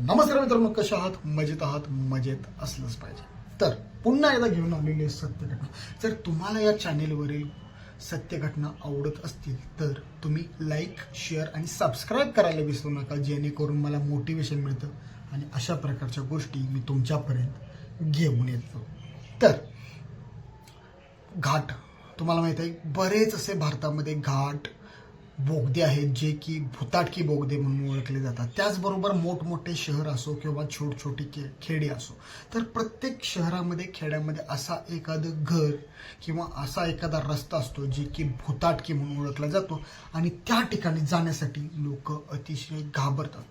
नमस्कार मित्रांनो कशा आहात? मजेत आहात मजेत असलंच पाहिजे. तर पुन्हा एकदा घेऊन आलेली आहे सत्य घटना जर तुम्हाला या चॅनेलवरील सत्य घटना आवडत असतील तर तुम्ही लाईक शेअर आणि सबस्क्राईब करायला विसरू नका जेणेकरून मला मोटिवेशन मिळतं आणि अशा प्रकारच्या गोष्टी मी तुमच्यापर्यंत घेऊन येतो. तर घाट. तुम्हाला माहीत आहे बरेच असे भारतामध्ये घाट बोगदे आहेत जे की भुताटकी बोगदे म्हणून ओळखले जातात. त्याचबरोबर मोठमोठे शहर असो किंवा छोट छोटी खे खेडे असो. तर प्रत्येक शहरामध्ये खेड्यामध्ये असा एखादं घर किंवा असा एखादा रस्ता असतो जे की भुताटकी म्हणून ओळखला जातो आणि त्या ठिकाणी जाण्यासाठी लोक अतिशय घाबरतात.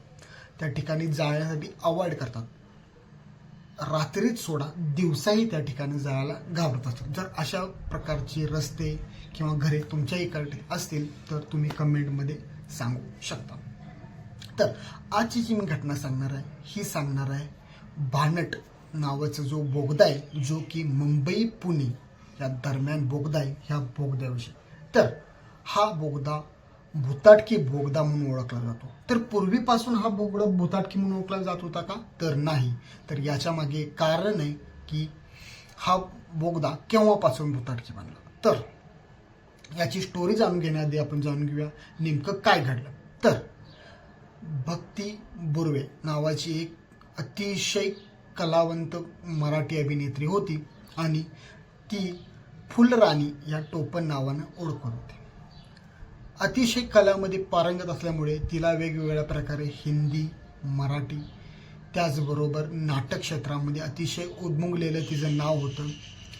त्या ठिकाणी जाण्यासाठी अवॉइड करतात. रात्रीच सोडा दिवसाही त्या ठिकाणी जायला घाबरत असतात जर अशा प्रकारचे रस्ते किंवा घरे तुमच्या इकडे असतील तर तुम्ही कमेंटमध्ये सांगू शकता. तर आजची जी मी घटना सांगणार आहे ही सांगणार आहे भानट नावाचा जो बोगदा आहे जो की मुंबई पुणे या दरम्यान बोगदा आहे ह्या बोगद्याविषयी. तर हा बोगदा भुताटकी बोगदा म्हणून ओळखला जातो. तर पूर्वीपासून हा बोगदा भुताटकी म्हणून ओळखला जात होता का? तर नाही. तर याच्या मागे कारण आहे की हा बोगदा केव्हापासून भुताटकी बनला? तर याची स्टोरी जाणून घेण्याआधी आपण जाणून घेऊया नेमकं काय घडलं. तर भक्ती बुर्वे नावाची एक अतिशय कलावंत मराठी अभिनेत्री होती आणि ती फुलराणी या टोपण नावानं ओळखत होती. अतिशय कलामध्ये पारंगत असल्यामुळे तिला वेगवेगळ्या प्रकारे हिंदी मराठी त्याचबरोबर नाटक क्षेत्रामध्ये अतिशय उद्मुंगलेलं तिचं नाव होतं.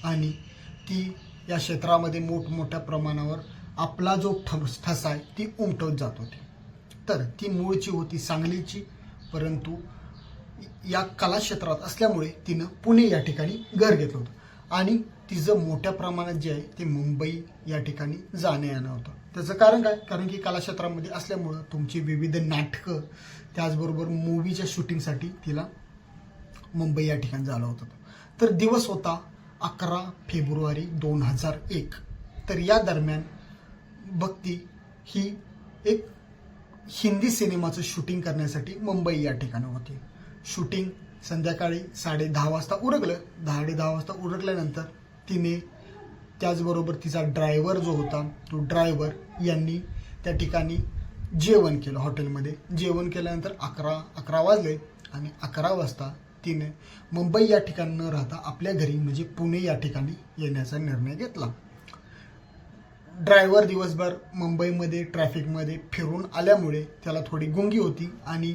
आणि ती या क्षेत्रामध्ये मोठमोठ्या प्रमाणावर आपला जो ठस ठसा आहे ती उमटवत जात होती. तर ती मूळची होती सांगलीची परंतु या कला क्षेत्रात असल्यामुळे तिनं पुणे या ठिकाणी घर घेतलं होतं. आणि तिचं मोठ्या प्रमाणात जे आहे ते मुंबई या ठिकाणी जाणं येणं होतं. त्याचं कारण काय? कारण की कलाक्षेत्रामध्ये असल्यामुळं तुमची विविध नाटकं त्याचबरोबर मूवीच्या शूटिंगसाठी तिला मुंबई या ठिकाणी झालं होतं. तर दिवस होता अकरा फेब्रुवारी दोन हजार एक. तर या दरम्यान भक्ती ही एक हिंदी सिनेमाचं शूटिंग करण्यासाठी मुंबई या ठिकाणी होती. शूटिंग संध्याकाळी साडे दहा वाजता उरकलं. साडे दहा वाजता उरकल्यानंतर तिने त्याचबरोबर तिचा ड्रायव्हर जो होता तो ड्रायव्हर यांनी त्या ठिकाणी जेवण केलं हॉटेलमध्ये. जेवण केल्यानंतर अकरा अकरा वाजले आणि अकरा वाजता तिने मुंबई या ठिकाणी न राहता आपल्या घरी म्हणजे पुणे या ठिकाणी येण्याचा निर्णय घेतला. ड्रायव्हर दिवसभर मुंबईमध्ये ट्रॅफिकमध्ये फिरून आल्यामुळे त्याला थोडी गुंगी होती आणि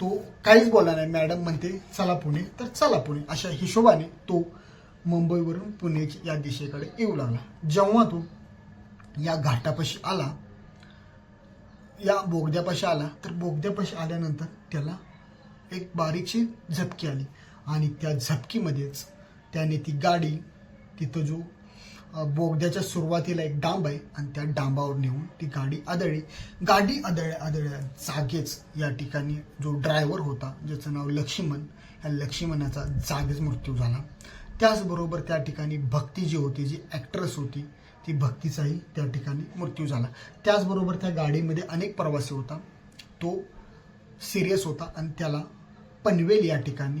तो काहीच बोलला नाही. मॅडम म्हणते चला पुणे. तर चला पुणे. अशा हिशोबाने तो मुंबईवरून पुण्याची या दिशेकडे येऊ लागला. जेव्हा तो या घाटापाशी आला या बोगद्यापाशी आला तर बोगद्यापाशी आल्यानंतर त्याला एक बारीकशी झपकी आली. आणि त्या झपकीमध्येच त्याने ती गाडी तिथं जो बोगद्याच्या सुरुवातीला एक डांब आहे आणि त्या डांबावर नेऊन ती गाडी आदळली. गाडी आदळल्या आदळल्या जागेच या ठिकाणी जो ड्रायव्हर होता ज्याचं नाव लक्ष्मण या लक्ष्मणाचा जागेच मृत्यू झाला. त्याचबरोबर त्या ठिकाणी भक्ती जी होती जी ॲक्ट्रेस होती ती भक्तीचाही त्या ठिकाणी मृत्यू झाला. त्याचबरोबर त्या गाडीमध्ये अनेक प्रवासी होता. तो सिरियस होता आणि त्याला पनवेल या ठिकाणी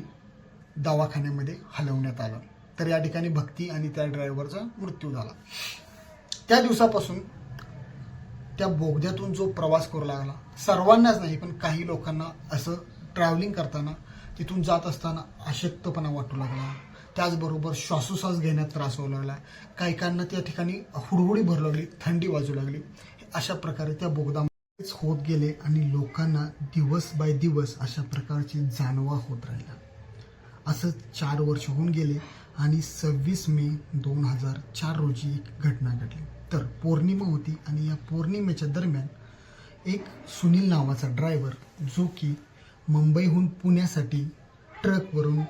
दवाखान्यामध्ये हलवण्यात आलं. तर या ठिकाणी भक्ती आणि त्या ड्रायव्हरचा मृत्यू झाला. त्या दिवसापासून त्या बोगद्यातून जो प्रवास करू लागला सर्वांनाच नाही पण काही लोकांना असं ट्रॅव्हलिंग करताना तिथून जात असताना अशक्तपणा वाटू लागला. त्याचबरोबर श्वासोश्वास घेण्यात त्रास होऊ लागला. कायकांना त्या ठिकाणी हुडहुडी भरू लागली थंडी वाजू लागली. अशा प्रकारे त्या बोगदामध्येच होत गेले आणि लोकांना दिवस बाय दिवस अशा प्रकारची जाणवा होत राहिला. असं चार वर्ष होऊन गेले आणि सव्वीस मे दोन हजार चार रोजी एक घटना घडली. तर पौर्णिमा होती आणि या पौर्णिमेच्या दरम्यान एक सुनील नावाचा ड्रायव्हर जो की मुंबईहून पुण्यासाठी ट्रकवरून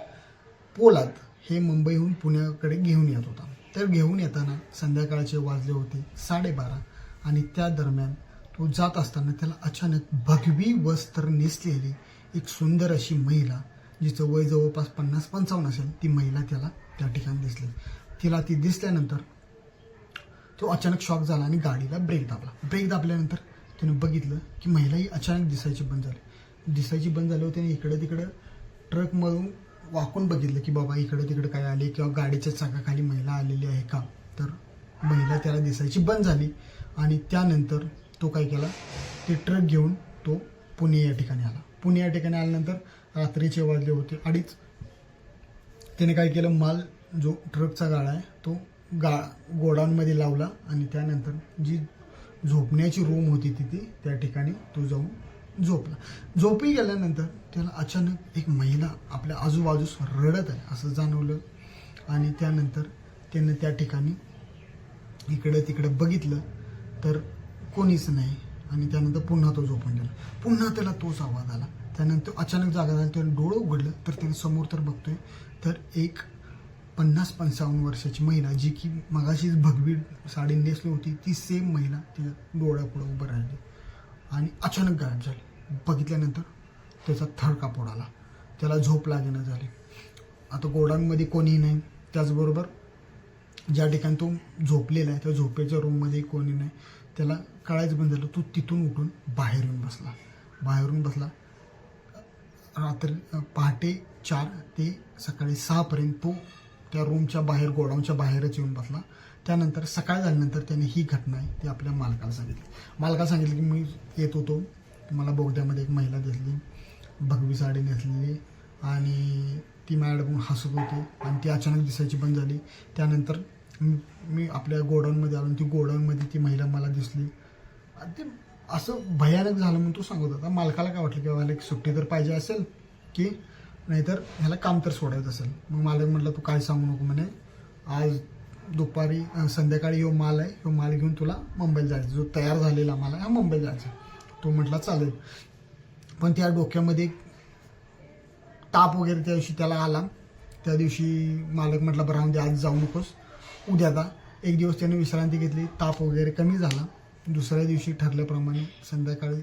पोलाद हे मुंबईहून पुण्याकडे घेऊन येत होता. तर घेऊन येताना संध्याकाळचे वाजले होते साडेबारा आणि त्या दरम्यान तो जात असताना त्याला अचानक भगवी वस्त्र नेसलेली एक सुंदर अशी महिला जिचं वय जवळपास पन्नास पंचावन्न असेल ती महिला त्याला त्या ठिकाणी दिसली. तिला ती दिसल्यानंतर तो अचानक शॉक झाला आणि गाडीला ब्रेक दाबला. ब्रेक दाबल्यानंतर त्याने बघितलं की महिलाही अचानक दिसायची बंद झाली. दिसायची बंद झाली होती आणि इकडं तिकडं ट्रकमधून वाकून बघितलं की बाबा इकडं तिकडे काय आले किंवा गाडीच्या चाकाखाली महिला आलेली आहे का? तर महिला त्याला दिसायची बंद झाली आणि त्यानंतर तो काय केला? ते ट्रक घेऊन तो पुणे या ठिकाणी आला. पुणे या ठिकाणी आल्यानंतर रात्रीचे वाजले होते. अडीच त्याने काय केलं? माल जो ट्रकचा गाळा आहे तो गा गोडाऊनमध्ये लावला आणि त्यानंतर जी झोपण्याची रूम होती तिथे त्या ठिकाणी तो जाऊन झोपला झोपी गेल्यानंतर त्याला अचानक एक महिला आपल्या आजूबाजूस रडत आहे असं जाणवलं. आणि त्यानंतर त्यानं त्या ठिकाणी इकडं तिकडं बघितलं तर कोणीच नाही. आणि त्यानंतर पुन्हा तो झोपून गेला. पुन्हा त्याला तोच आवाज आला. त्यानंतर अचानक जागा झाली त्यानं डोळं उघडलं तर त्याने समोर तर बघतोय तर एक पन्नास पंचावन्न वर्षाची महिला जी की मगाशीच भगवी साडी नेसली होती ती सेम महिला तिच्या डोळ्यापुढं उभं राहिली. आणि अचानक गायब झाली. बघितल्यानंतर त्याचा थर कापड आला त्याला झोप लागेना झाली. आता गोडाऊनमध्ये कोणीही नाही. त्याचबरोबर ज्या ठिकाणी तो झोपलेला आहे त्या झोपेच्या रूममध्ये कोणी नाही. त्याला कळायचं बंद झालं तो तिथून उठून बाहेर येऊन बसला. बाहेरून बसला. रात्री पहाटे चार ते सकाळी सहापर्यंत तो त्या रूमच्या बाहेर गोडाऊनच्या बाहेरच येऊन बसला. त्यानंतर सकाळ झाल्यानंतर त्याने ही घटना आहे ती आपल्या मालकाला सांगितली. मालकाला सांगितलं की मी येत होतो. मला बोगद्यामध्ये एक महिला दिसली भगवी साडी नेसलेली आणि ती माझ्याकडून हसत होती आणि ती अचानक दिसायची बंद झाली. त्यानंतर मी मी आपल्या गोडाऊनमध्ये आलो ती गोडाऊनमध्ये ती महिला मला दिसली. आणि ते असं भयानक झालं म्हणून तो सांगत होता. मालकाला काय वाटलं की बाबा एक सुट्टी तर पाहिजे असेल की नाहीतर ह्याला काम तर सोडायचं असेल. मग मालक म्हटलं तू काय सांगू नको म्हणे. आज दुपारी संध्याकाळी यो माल आहे यो माल घेऊन तुला मुंबईला जायचं. जो तयार झालेला माल आहे हा मुंबईला जायचा. तो म्हटला चालेल. पण त्या डोक्यामध्ये ताप वगैरे त्या दिवशी त्याला आला. त्या दिवशी मालक म्हटलं बरं म्हणजे आज जाऊ नकोस. उद्या जा. एक दिवस त्याने विश्रांती घेतली. ताप वगैरे कमी झाला. दुसऱ्या दिवशी ठरल्याप्रमाणे संध्याकाळी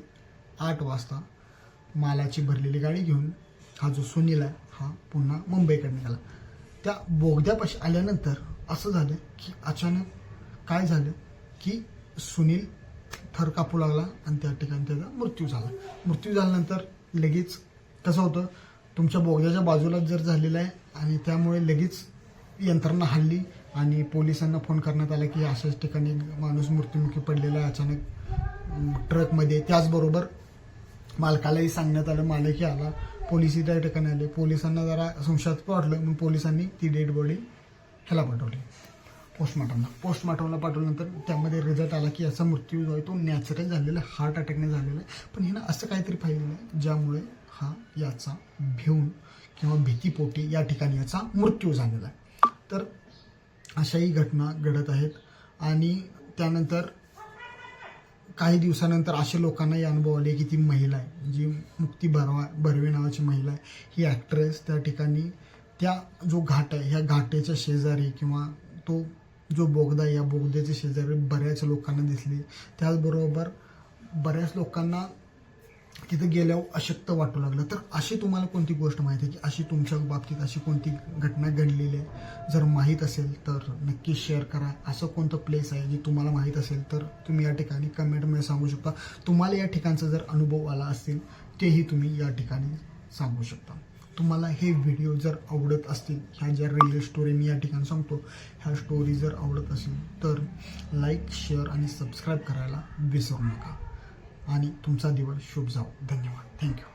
आठ वाजता मालाची भरलेली गाडी घेऊन हा जो सुनील आहे हा पुन्हा मुंबईकडे निघाला. त्या बोगद्यापाशी आल्यानंतर असं झालं की अचानक काय झालं की सुनील थर कापू लागला आणि त्या ठिकाणी त्याचा मृत्यू झाला. मृत्यू झाल्यानंतर लगेच कसं होतं तुमच्या बोगद्याच्या बाजूलाच जर झालेलं आहे आणि त्यामुळे लगेच यंत्रणा हल्ली आणि पोलिसांना फोन करण्यात आला की अशाच ठिकाणी माणूस मृत्युमुखी पडलेला आहे अचानक ट्रकमध्ये. त्याचबरोबर मालकालाही सांगण्यात आलं मालकही आला. पोलिसही त्या ठिकाणी आले. पोलिसांना जरा संशयात वाटलं मग पोलिसांनी ती डेड बॉडी ह्याला पाठवले. पोस्टमार्टमला पोस्टमार्टमला पाठवल्यानंतर त्यामध्ये रिझल्ट आला की याचा मृत्यू जो आहे तो नॅचरल झालेला आहे हार्ट अटॅकने झालेला आहे. पण हिनं असं काहीतरी पाहिलेलं आहे ज्यामुळे हा याचा भिवून किंवा भीतीपोटी या ठिकाणी याचा मृत्यू झालेला आहे. तर अशाही घटना घडत आहेत आणि त्यानंतर काही दिवसानंतर असे लोकांनाही अनुभव आले की ती महिला आहे जी मुक्ती बर्वा बर्वे नावाची महिला आहे ही ॲक्ट्रेस त्या ठिकाणी त्या जो घाट आहे ह्या घाटेच्या शेजारी किंवा तो जो बोगदा या बोगद्याच्या शेजारी बऱ्याच लोकांना दिसली. त्याचबरोबर बऱ्याच लोकांना तिथं गेल्यावर अशक्त वाटू लागलं. तर अशी तुम्हाला कोणती गोष्ट माहिती आहे की अशी तुमच्या बाबतीत अशी कोणती घटना घडलेली आहे? जर माहीत असेल तर नक्की शेअर करा. असं कोणतं प्लेस आहे जे तुम्हाला माहीत असेल तर तुम्ही या ठिकाणी कमेंटमध्ये सांगू शकता. तुम्हाला या ठिकाणचा जर अनुभव आला असेल तेही तुम्ही या ठिकाणी सांगू शकता. तुम्हाला हे व्हिडिओ जर आवडत असतील ह्या ज्या रिअल स्टोरी मी या ठिकाणी सांगतो ह्या स्टोरी जर आवडत असेल तर लाईक शेअर आणि सबस्क्राईब करायला विसरू नका. आणि तुमचा दिवस शुभ जाओ धन्यवाद. थँक्यू